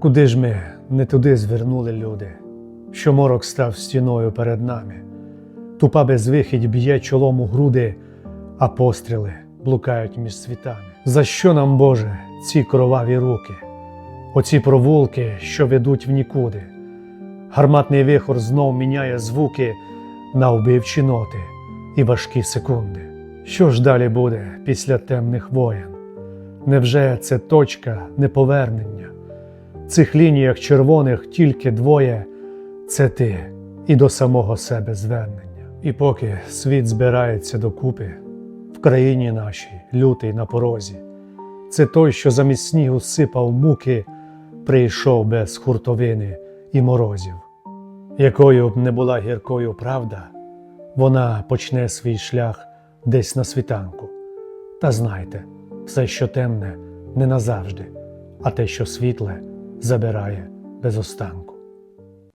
Куди ж ми не туди звернули люди, що морок став стіною перед нами, тупа безвихідь б'є чолом у груди, а постріли блукають між світами. За що нам, Боже, ці кроваві руки, оці провулки, що ведуть в нікуди? Гарматний вихор знов міняє звуки на вбивчі ноти і важкі секунди. Що ж далі буде після темних воєн? Невже це точка неповернення? Цих лініях червоних тільки двоє це ти і до самого себе звернення. І поки світ збирається докупи, в країні нашій лютий на порозі, це той, що замість снігу сипав муки, прийшов без хуртовини і морозів. Якою б не була гіркою правда, вона почне свій шлях десь на світанку. Та знайте, все, що темне, не назавжди, а те, що світле, забирає без останку.